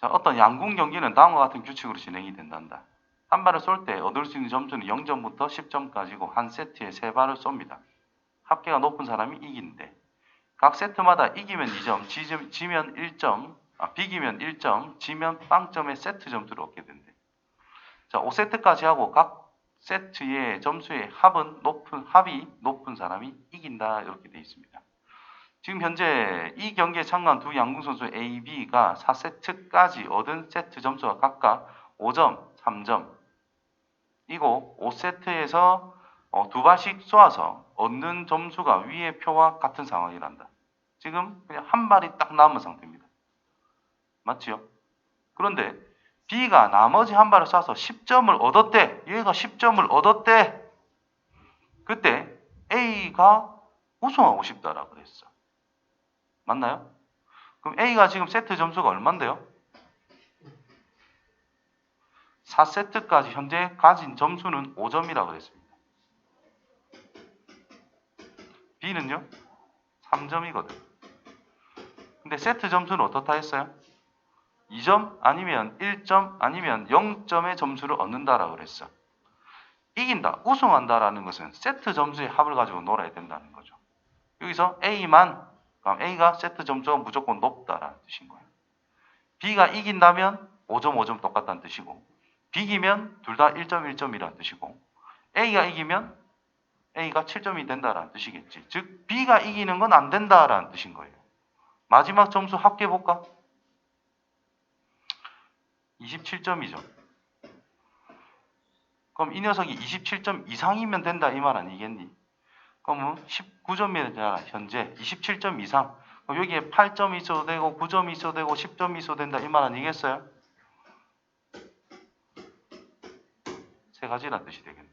자, 어떤 양궁 경기는 다음과 같은 규칙으로 진행이 된단다. 한 발을 쏠 때 얻을 수 있는 점수는 0점부터 10점까지고 한 세트에 세 발을 쏩니다. 합계가 높은 사람이 이기는데 각 세트마다 이기면 2점, 지- 지면 1점, 아, 비기면 1점, 지면 빵점의 세트 점수를 얻게 된대. 자, 5세트까지 하고 각 세트의 점수의 합은 높은 합이 높은 사람이 이긴다 이렇게 되어 있습니다. 지금 현재 이 경기에 참가한 두 양궁 선수 A, B가 4세트까지 얻은 세트 점수가 각각 5점, 3점. 이고 5세트에서 어, 두 발씩 쏘아서 얻는 점수가 위의 표와 같은 상황이란다. 지금 그냥 한 발이 딱 남은 상태입니다. 맞지요? 그런데 B가 나머지 한 발을 쏴서 10점을 얻었대. 얘가 10점을 얻었대. 그때 A가 우승하고 싶다라고 그랬어. 맞나요? 그럼 A가 지금 세트 점수가 얼만데요? 4세트까지 현재 가진 점수는 5점이라고 그랬습니다. B는요? 3점이거든. 근데 세트 점수는 어떻다 했어요? 2점 아니면 1점 아니면 0점의 점수를 얻는다라고 그랬어. 이긴다, 우승한다라는 것은 세트 점수의 합을 가지고 놀아야 된다는 거죠. 여기서 A만 그럼 A가 세트 점수가 무조건 높다라는 뜻인 거예요. B가 이긴다면 5점 5점 똑같다는 뜻이고 비기면 둘 다 1점 1점이라는 뜻이고 A가 이기면 A가 7점이 된다라는 뜻이겠지. 즉 B가 이기는 건 안 된다라는 뜻인 거예요. 마지막 점수 합계 볼까? 27점이죠. 그럼 이 녀석이 27점 이상이면 된다 이 말 아니겠니? 그러면 19점이잖아 현재 27점 이상. 그럼 여기에 8점이 있어도 되고 9점이 있어도 되고 10점이 있어도 된다 이 말 아니겠어요? 세 가지란 뜻이 되겠네.